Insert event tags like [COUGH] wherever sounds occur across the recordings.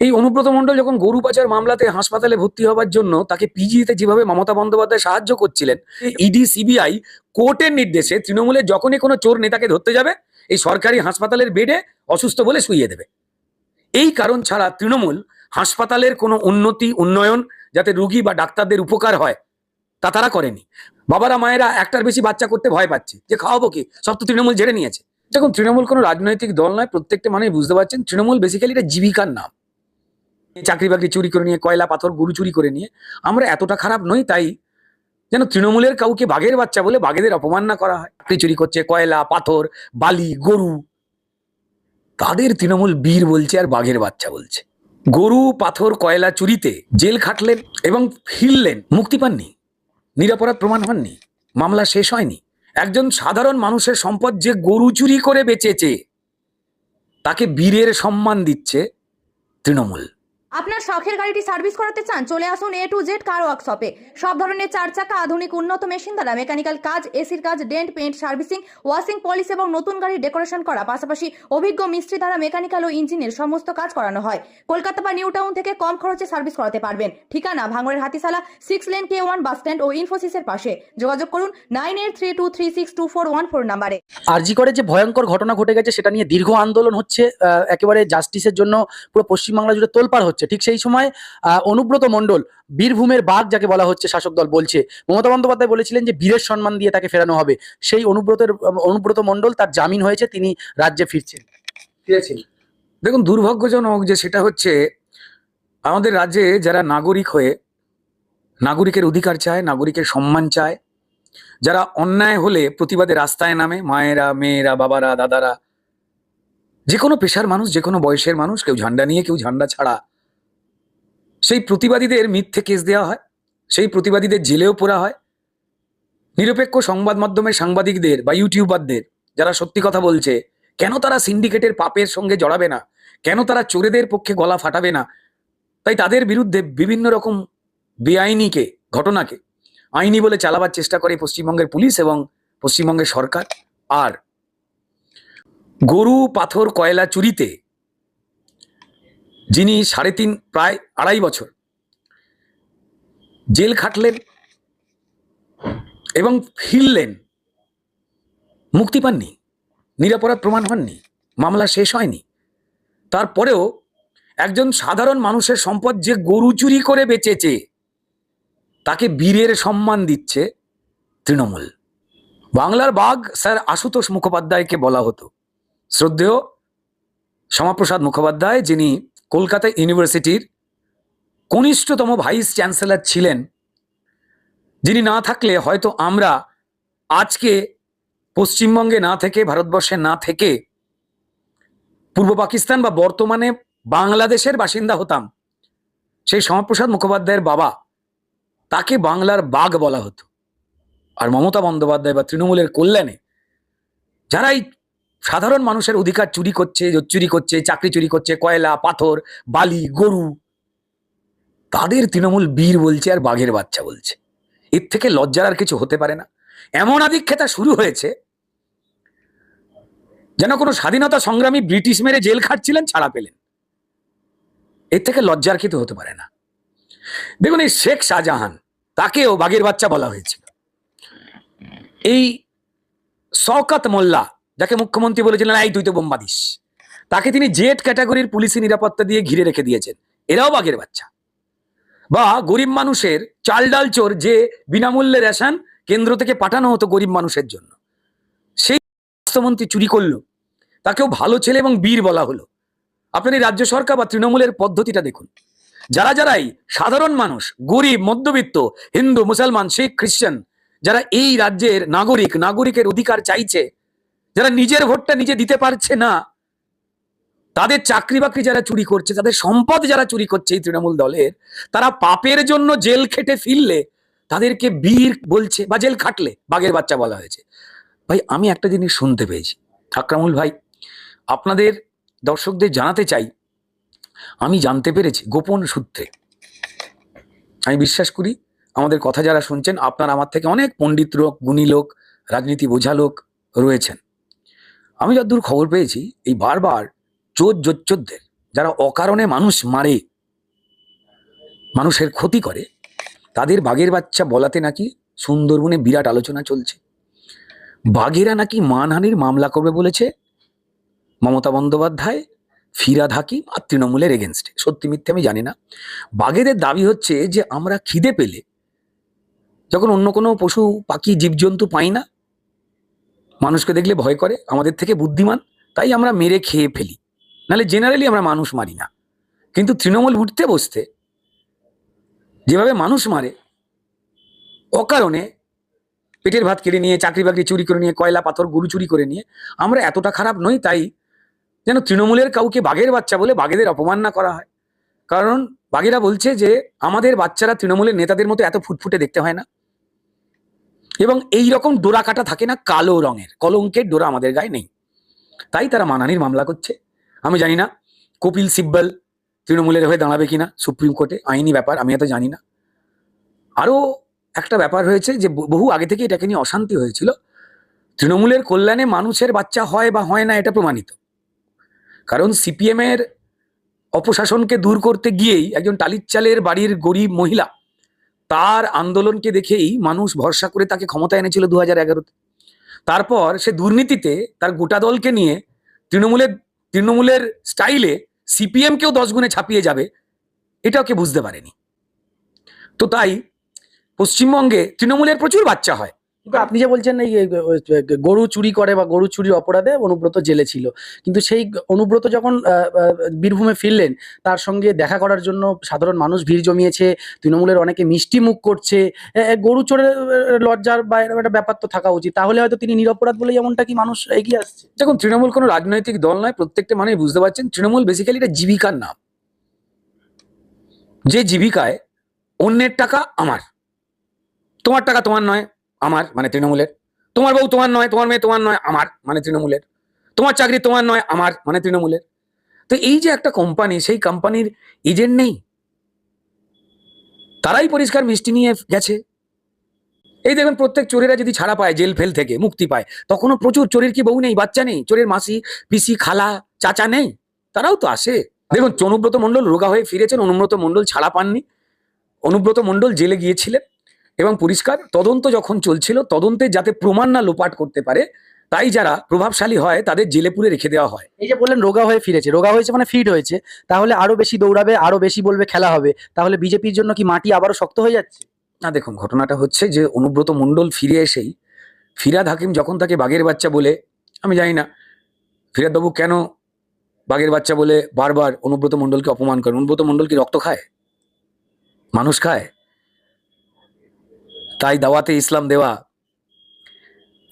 এই অনুব্রত মণ্ডল যখন গরু পাচার মামলাতে হাসপাতালে ভর্তি হবার জন্য তাকে পিজিতে যেভাবে মমতা বন্দ্যোপাধ্যায় সাহায্য করছিলেন ইডি সিবিআই কোর্টের নির্দেশে তৃণমূলের যখনই কোনো চোর নেতাকে ধরতে যাবে, এই সরকারি হাসপাতালের বেডে অসুস্থ বলে শুইয়ে দেবে। এই কারণ ছাড়া তৃণমূল হাসপাতালের কোনো উন্নতি, উন্নয়ন যাতে রুগী বা ডাক্তারদের উপকার হয়, তা তারা করেনি। বাবারা, মায়েরা একটার বেশি বাচ্চা করতে ভয় পাচ্ছে, যে খাওয়াবো কি? সব তো তৃণমূল ঝেড়ে নিয়েছে। দেখুন, তৃণমূল কোনো রাজনৈতিক দল নয়, প্রত্যেকটা মানুষ বুঝতে পারছেন, তৃণমূল বেসিক্যালি এটা জীবিকার নাম। চাকরি বাকরি চুরি করে নিয়ে, কয়লা পাথর, গরু চুরি করে নিয়ে, আমরা এতটা খারাপ নই তাই যেন তৃণমূলের কাউকে বাঘের বাচ্চা বলে বাঘেদের অপমান না করা হয়। চাকরি চুরি করছে, কয়লা, পাথর, বালি, গরু। তাদের তৃণমূল বীর বলছে আর বাঘের বাচ্চা বলছে। গরু, পাথর, কয়লা চুরিতে জেল খাটলেন এবং ফিরলেন। মুক্তি পাননি। নিরাপরাধ প্রমাণ হননি। মামলা শেষ হয়নি। একজন সাধারণ মানুষের সম্পদ যে গরু চুরি করে বেঁচেছে, তাকে বীরের সম্মান দিচ্ছে তৃণমূল। আপনার শখের গাড়িটি সার্ভিস করাতে চান, চলে আসুন এ টু জেড কার ওয়ার্কশপে সব ধরনের চার চাকা আধুনিক উন্নত মেশিন দ্বারা মেকানিক্যাল কাজ এসির কাজ, dent paint servicing, washing, polish এবং নতুন গাড়ির ডেকোরেশন করা, পাশাপাশি অভিজ্ঞ মিস্ত্রি দ্বারা মেকানিক্যাল ও ইঞ্জিনের সমস্ত কাজ করানো হয়। কলকাতা বা নিউ টাউন থেকে কম খরচে সার্ভিস করাতে পারবেন। ঠিকানা, ভাঙড়ের হাতিশালা, সিক্স লেন কে ওয়ান বাস স্ট্যান্ড ও ইনফোসিসের পাশে। যোগাযোগ করুন nine eight three two three six two four one four নাম্বারে। আরজি করে যে ভয়ঙ্কর ঘটনা ঘটে গেছে, সেটা নিয়ে দীর্ঘ আন্দোলন হচ্ছে একেবারে জাস্টিসের জন্য পুরো পশ্চিমবাংলা জুড়ে তোলপাড় হচ্ছে। ঠিক সেই সময় অনুব্রত মণ্ডল বীরভূমের বাঘ যাকে বলা হচ্ছে শাসক দল বলছে, মমতা বন্দ্যোপাধ্যায় বলেছিলেন যে বীরের সম্মান দিয়ে তাকে ফেরানো হবে। সেই অনুব্রতের অনুব্রত মণ্ডল তার জামিন হয়েছে, তিনি রাজ্যে ফিরছেন। ফিরেছেন। দেখুন, দুর্ভাগ্যজনক যে সেটা হচ্ছে, আমাদের রাজ্যে যারা নাগরিক হয়ে, নাগরিকের অধিকার চায়, নাগরিকের সম্মান চায়, যারা অন্যায় হলে প্রতিবাদে রাস্তায় নামে, মায়েরা, মেয়েরা, বাবারা, দাদারা, যে কোনো পেশার মানুষ, যে কোনো বয়সের মানুষ, কেউ ঝান্ডা নিয়ে, কেউ ঝান্ডা ছাড়া সেই প্রতিবাদীদের মিথ্যে কেস দেওয়া হয়, সেই প্রতিবাদীদের জেলেও পোড়া হয়। নিরপেক্ষ সংবাদ মাধ্যমের সাংবাদিকদের বা ইউটিউবারদের যারা সত্যি কথা বলছে, কেন তারা সিন্ডিকেটের পাপের সঙ্গে জড়াবে না? কেন তারা চোরেদের পক্ষে গলা ফাটাবে না? তাই তাদের বিরুদ্ধে বিভিন্ন রকম বেআইনিকে, ঘটনাকে আইনি বলে চালাবার চেষ্টা করে পশ্চিমবঙ্গের পুলিশ এবং পশ্চিমবঙ্গের সরকার। আর গরু, পাথর, কয়লা চুরিতে যিনি সাড়ে তিন, প্রায় আড়াই বছর। জেল খাটলেন এবং ফিরলেন। মুক্তি পাননি, নিরাপরাধ প্রমাণ হননি, মামলা শেষ হয়নি। তারপরেও একজন সাধারণ মানুষের সম্পদ যে গরু চুরি করে বেঁচেছে, তাকে বীরের সম্মান দিচ্ছে তৃণমূল। বাংলার বাঘ স্যার আশুতোষ মুখোপাধ্যায়কে বলা হতো। শ্রদ্ধেয় শ্যামাপ্রসাদ মুখোপাধ্যায় যিনি কলকাতা ইউনিভার্সিটির কনিষ্ঠতম ভাইস চ্যান্সেলর ছিলেন, যিনি না থাকলে হয়তো আমরা আজকে পশ্চিমবঙ্গে না থেকে, ভারতবর্ষে না থেকে, পূর্ব পাকিস্তান বা বর্তমানে বাংলাদেশের বাসিন্দা হতাম। সেই শ্যামাপ্রসাদ মুখোপাধ্যায়ের বাবা, তাকে বাংলার বাঘ বলা হতো। আর মমতা বন্দ্যোপাধ্যায় বা তৃণমূলের কল্যাণে যারা এই সাধারণ মানুষের অধিকার চুরি করছে চুরি করছে, চাকরি চুরি করছে, কয়লা, পাথর, বালি, গরু। তাদের তৃণমূল বীর বলছে আর বাঘের বাচ্চা বলছে। এর থেকে লজ্জার আর কিছু হতে পারে না। এমন আধিক্ষেতা শুরু হয়েছে, যেন কোনো স্বাধীনতা সংগ্রামী ব্রিটিশ মেরে জেল খাটছিলেন, ছাড়া পেলেন। এর থেকে লজ্জার কিছু হতে পারে না। দেখুন এই শেখ শাহজাহান, তাকেও বাঘের বাচ্চা বলা হয়েছিল। এই শওকাত মোল্লা যাকে মুখ্যমন্ত্রী বলেছিলেন, এই তুই তো বোম্বা দিস। তাকে তিনি জেড ক্যাটাগরির পুলিশি নিরাপত্তা দিয়ে ঘিরে রেখে দিয়েছেন। এরাও বাঘের বাচ্চা। বা গরিব মানুষের চাল ডাল চোর যে বিনামূল্যে রেশন কেন্দ্র থেকে পাঠানো হতো গরিব মানুষের জন্য, সেই স্বাস্থ্যমন্ত্রী চুরি করল। তাকেও ভালো ছেলে এবং বীর বলা হলো। আপনার এই রাজ্য সরকার বা তৃণমূলের পদ্ধতিটা দেখুন। যারা যারাই সাধারণ মানুষ, গরিব, মধ্যবিত্ত, হিন্দু, মুসলমান, শিখ খ্রিস্টান যারা এই রাজ্যের নাগরিক, নাগরিকের অধিকার চাইছে যারা নিজের ভোটটা নিজে দিতে পারছে না, তাদের চাকরি বাকরি যারা চুরি করছে, তাদের সম্পদ যারা চুরি করছে এই তৃণমূল দলের, তারা পাপের জন্য জেল খেটে ফিরলে, তাদেরকে বীর বলছে বা জেল খাটলে, বাঘের বাচ্চা বলা হয়েছে। ভাই, আমি একটা জিনিস শুনতে পেয়েছি। আকরামুল ভাই, আপনাদের দর্শকদের জানাতে চাই, আমি জানতে পেরেছি গোপন সূত্রে। আমি বিশ্বাস করি, আমাদের কথা যারা শুনছেন, আপনার আমার থেকে অনেক পণ্ডিত লোক, গুণী লোক, রাজনীতি বোঝা লোক রয়েছেন। আমি যতদূর খবর পেয়েছি, এই বারবার চোর জোচ্চোরদের, যারা অকারণে মানুষ মারে, মানুষের ক্ষতি করে, তাদের বাঘের বাচ্চা বলাতে নাকি সুন্দরবনে বিরাট আলোচনা চলছে। বাঘেরা নাকি মানহানির মামলা করবে বলেছে? মমতা বন্দ্যোপাধ্যায়, ফিরাদ হাকিম আর তৃণমূলের এগেনস্টে। সত্যি মিথ্যে আমি জানি না। বাঘেদের দাবি হচ্ছে যে আমরা খিদে পেলে, যখন অন্য কোনো পশু, পাখি, জীবজন্তু পাই না মানুষকে দেখলে ভয় করে, আমাদের থেকে বুদ্ধিমান, তাই আমরা মেরে খেয়ে ফেলি। নাহলে জেনারেলি আমরা মানুষ মারি না। কিন্তু তৃণমূল উঠতে বসতে, যেভাবে মানুষ মারে, অকারণে পেটের ভাত কেড়ে নিয়ে, চাকরি বাকরি চুরি করে নিয়ে, কয়লা পাথর, গরু চুরি করে নিয়ে, আমরা এতটা খারাপ নই, তাই যেন তৃণমূলের কাউকে বাঘের বাচ্চা বলে বাঘেদের অপমান না করা হয়। কারণ বাঘেরা বলছে যে, আমাদের বাচ্চারা তৃণমূলের নেতাদের মতো এত ফুটফুটে দেখতে হয় না। এবং এই রকম ডোরা কাটা থাকে না কালো রঙের। কলঙ্কের ডোরা আমাদের গায়ে নেই। তাই তারা মানানির মামলা করছে। আমি জানি না কপিল সিব্বল তৃণমূলের হয়ে দাঁড়াবে কিনা, সুপ্রিম কোর্টে আইনি ব্যাপার, আমি এত জানি না। আরও একটা ব্যাপার হয়েছে যে বহু আগে থেকে এটাকে নিয়ে অশান্তি হয়েছিল। তৃণমূলের কল্যাণে মানুষের বাচ্চা হয় বা হয় না এটা প্রমাণিত। কারণ সিপিএমের অপশাসনকে দূর করতে গিয়েই একজন টালির চালের বাড়ির গরিব মহিলা তার আন্দোলনকে দেখেই মানুষ ভরসা করে তাকে ক্ষমতা এনেছিল দু হাজার এগারোতে। তারপর সে দুর্নীতিতে তার গোটা দলকে নিয়ে তৃণমূলের তৃণমূলের স্টাইলে সিপিএমকেও দশ গুণে ছাপিয়ে যাবে, এটাও কে বুঝতে পারেনি। তো তাই পশ্চিমবঙ্গে তৃণমূলের প্রচুর বাচ্চা হয়। আপনি যে বলছেন এই গরু চুরি করে বা গরু চুরির অপরাধে অনুব্রত জেলে ছিল। কিন্তু সেই অনুব্রত যখন বীরভূমে ফিরলেন, তার সঙ্গে দেখা করার জন্য সাধারণ মানুষ ভিড় জমিয়েছে, তৃণমূলের অনেকে মিষ্টি মুখ করছে গরু চোরের লজ্জার বা এরকম একটা ব্যাপার তো থাকা উচিত। তাহলে হয়তো তিনি নিরপরাধ বলে যেমনটা কি মানুষ এগিয়ে আসছে? দেখুন, তৃণমূল কোনো রাজনৈতিক দল নয়, প্রত্যেকটা মানুষ বুঝতে পারছেন, তৃণমূল বেসিক্যালি এটা জীবিকার নাম। যে জীবিকায় অন্যের টাকা আমার, তোমার টাকা তোমার নয় আমার মানে তৃণমূলের। তোমার বউ তোমার নয়, তোমার মেয়ে তোমার নয়, আমার মানে তৃণমূলের। তোমার চাকরি তোমার নয়, আমার মানে তৃণমূলের। তো এই যে একটা কোম্পানি সেই কোম্পানির এজেন্ট নেই। তারাই পরিষ্কার মিষ্টি নিয়ে গেছে। এই দেখবেন প্রত্যেক চোরেরা যদি ছাড়া পায়, জেল ফেল থেকে মুক্তি পায়, তখনও প্রচুর চোরের কি বউ নেই, বাচ্চা নেই? চোরের মাসি, পিসি, খালা, চাচা নেই? তারাও তো আসে। দেখুন অনুব্রত মণ্ডল রোগা হয়ে ফিরেছেন, অনুব্রত মণ্ডল ছাড়া পাননি। অনুব্রত মণ্ডল জেলে গিয়েছিলেন। এবং পরিষ্কার তদন্ত যখন চলছিল তদন্তে যাতে প্রমাণ না লোপাট করতে পারে তাই যারা প্রভাবশালী হয় তাদের জেলে পুরে রেখে দেওয়া হয়। এই যে বললেন রোগা হয়ে ফিরেছে রোগা হয়েছে মানে ফিট হয়েছে তাহলে আরও বেশি দৌড়াবে আরও বেশি বলবে খেলা হবে তাহলে বিজেপির জন্য কি মাটি আবারও শক্ত হয়ে যাচ্ছে? না দেখুন ঘটনাটা হচ্ছে যে অনুব্রত মণ্ডল ফিরে এসেই ফিরাদ হাকিম যখন তাকে বাঘের বাচ্চা বলে আমি জানি না ফিরাদ বাবু কেন বাঘের বাচ্চা বলে বারবার অনুব্রত মণ্ডলকে অপমান করেন? অনুব্রত মণ্ডল কি রক্ত খায়? মানুষ খায়? তাই দাওয়াতে ইসলাম দেওয়া।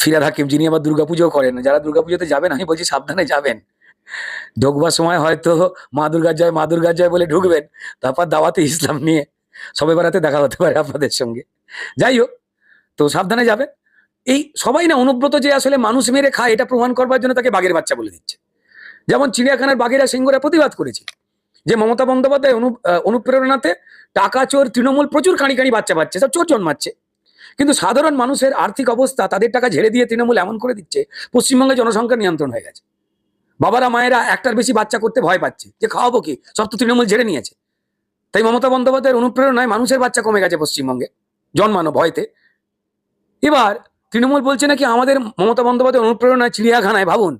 ফিরাদ হাকিম, যিনি আবার দুর্গাপুজো করেন, যারা দুর্গাপুজোতে যাবেন, আমি বলছি সাবধানে যাবেন। ঢোকবার সময় হয়তো মা দুর্গার জয়, মা দুর্গার জয় বলে ঢুকবেন। তারপর দাওয়াতে ইসলাম নিয়ে সবে বেড়াতে দেখা হতে পারে আপনাদের সঙ্গে। যাই হোক, তো সাবধানে যাবেন। এই সবাই না অনুব্রত যে আসলে মানুষ মেরে খায়, এটা প্রমাণ করবার জন্য তাকে বাঘের বাচ্চা বলে দিচ্ছে। যেমন চিড়িয়াখানার বাঘেরা সিংহরা প্রতিবাদ করেছে যে মমতা বন্দ্যোপাধ্যায় অনু, অনুপ্রেরণাতে টাকা চোর তৃণমূল প্রচুর কাঁড়ি কাঁড়ি বাচ্চা পাচ্ছে, সব চোর জন্মাচ্ছে কিন্তু সাধারণ মানুষের আর্থিক অবস্থা তাদের টাকা ঝেড়ে দিয়ে তৃণমূল এমন করে দিচ্ছে, পশ্চিমবঙ্গে জনসংখ্যা নিয়ন্ত্রণ হয়ে গেছে। বাবারা, মায়েরা একটার বেশি বাচ্চা করতে ভয় পাচ্ছে যে খাওয়াবো কি? সব তো তৃণমূল ঝেড়ে নিয়েছে। তাই মমতা বন্দ্যোপাধ্যায়ের অনুপ্রেরণায় মানুষের বাচ্চা কমে গেছে পশ্চিমবঙ্গে, জন্মানো ভয়তে। এবার তৃণমূল বলছে নাকি আমাদের মমতা বন্দ্যোপাধ্যায়ের অনুপ্রেরণায় চিড়িয়াখানায়, ভাবুন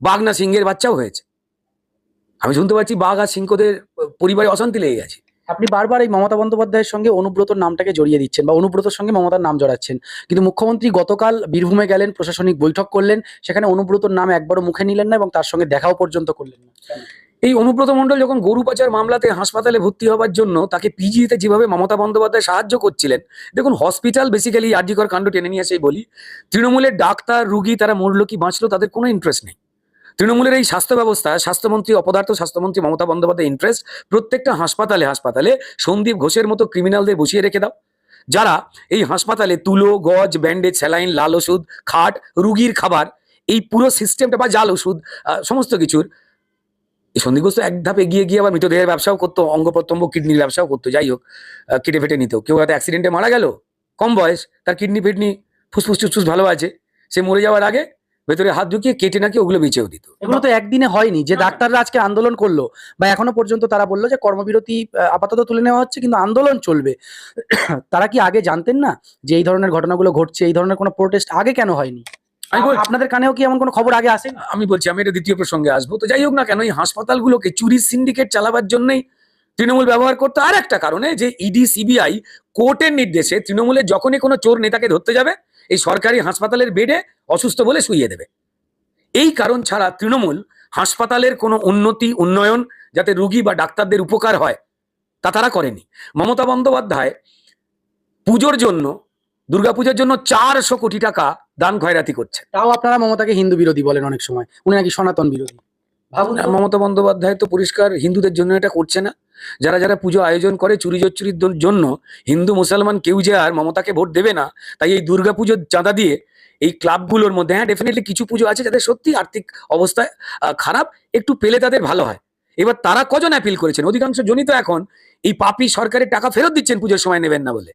বাঘ না সিংহের বাচ্চাও হয়েছে। আমি শুনতে পাচ্ছি বাঘ আর সিংহদের পরিবারে অশান্তি লেগে গেছে। আপনি বারবার এই মমতা বন্দ্যোপাধ্যায়ের সঙ্গে অনুব্রতর নামটাকে জড়িয়ে দিচ্ছেন বা অনুব্রতর সঙ্গে মমতার নাম জড়াচ্ছেন। কিন্তু মুখ্যমন্ত্রী গতকাল বীরভূমে গেলেন, প্রশাসনিক বৈঠক করলেন, সেখানে অনুব্রতর নাম একবারও মুখে নিলেন না এবং তার সঙ্গে দেখাও পর্যন্ত করলেন না। এই অনুব্রত মণ্ডল যখন গরু পাচার মামলাতে হাসপাতালে ভর্তি হবার জন্য তাকে পিজিতে যেভাবে মমতা বন্দ্যোপাধ্যায় সাহায্য করছিলেন, দেখুন হসপিটাল বেসিক্যালি আর্যিকর কাণ্ড টেনে নিয়ে এসেই বলি, তৃণমূলের ডাক্তার, রুগী তারা মরলো কি বাঁচলো তাদের কোনো ইন্টারেস্ট নেই। তৃণমূলের এই স্বাস্থ্য ব্যবস্থা, স্বাস্থ্যমন্ত্রী, অপদার্থ স্বাস্থ্যমন্ত্রী মমতা বন্দ্যোপাধ্যায় ইন্টারেস্ট প্রত্যেকটা হাসপাতালে হাসপাতালে সন্দীপ ঘোষের মতো ক্রিমিনালদের বসিয়ে রেখে দাও। যারা এই হাসপাতালে তুলো, গজ ব্যান্ডেজ স্যালাইন লাল ওষুধ, খাট, রুগীর খাবার, এই পুরো সিস্টেমটা বা জাল ওষুধ সমস্ত কিছুর, এই সন্দীপ ঘোষ তো এক ধাপ এগিয়ে গিয়ে আবার মৃতদেহের ব্যবসাও করতো, অঙ্গ প্রত্যঙ্গ, কিডনির ব্যবসাও করতো, যাই হোক কেটে ফেটে নিত। কেউ হয়তো অ্যাক্সিডেন্টে মারা গেল, কম বয়স, তার কিডনি ফিডনি ফুসফুস টুসফুস ভালো আছে, সে মরে যাওয়ার আগে ভেতরে হাত ঢুকিয়ে কেটে নাকি ওগুলো বেঁচেও দিত। এগুলো তো একদিনে হয়নি যে ডাক্তাররা আজকে আন্দোলন করল বা এখনও পর্যন্ত তারা বলল যে কর্মবিরতি আপাতত তুলে নেওয়া হচ্ছে কিন্তু আন্দোলন চলবে। [CLEARS THROAT] তারা কি আগে জানতেন না যে এই ধরনের ঘটনাগুলো ঘটছে এই ধরনের কোনো প্রোটেস্ট আগে কেন হয়নি? আমি বলছি- আপনাদের কানেও কি এমন কোনো খবর আগে আসে? আমি বলছি আমি এটা দ্বিতীয় প্রসঙ্গে আসব। তো যাই হোক না কেন এই হাসপাতালগুলোকে চুরি সিন্ডিকেট চালাবার জন্যই তৃণমূল ব্যবহার করতো। আর একটা কারণে যে ইডি সিবিআই কোর্টের নির্দেশে তৃণমূলের যখনই কোনো চোর নেতাকে ধরতে যাবে এই সরকারি হাসপাতালের বেডে অসুস্থ বলে শুইয়ে দেবে। এই কারণ ছাড়া তৃণমূল হাসপাতালের কোনো উন্নতি, উন্নয়ন যাতে রুগী বা ডাক্তারদের উপকার হয়, তা তারা করেনি। মমতা বন্দ্যোপাধ্যায় পুজোর জন্য, দুর্গাপূজার জন্য চারশো কোটি টাকা দান খয়রাতি করছে তাও আপনারা মমতাকে হিন্দু বিরোধী বলেন অনেক সময়। উনি নাকি সনাতন বিরোধী। মমতা বন্দ্যোপাধ্যায় তো পরিষ্কার হিন্দুদের জন্য এটা করছে না। যারা যারা পুজো আয়োজন করে চুরি চুরির জন্য হিন্দু মুসলমান কেউ যে আর মমতাকে ভোট দেবে না তাই এই দুর্গা পুজোর চাঁদা দিয়ে এই ক্লাবগুলোর মধ্যে হ্যাঁ ডেফিনেটলি কিছু পুজো আছে যাদের সত্যি আর্থিক অবস্থায় আহ, খারাপ একটু পেলে তাদের ভালো হয়। এবার তারা কজন অ্যাপিল করেছেন? অধিকাংশ জনই তো এখন এই পাপি সরকারের টাকা ফেরত দিচ্ছেন পুজোর সময় নেবেন না বলে।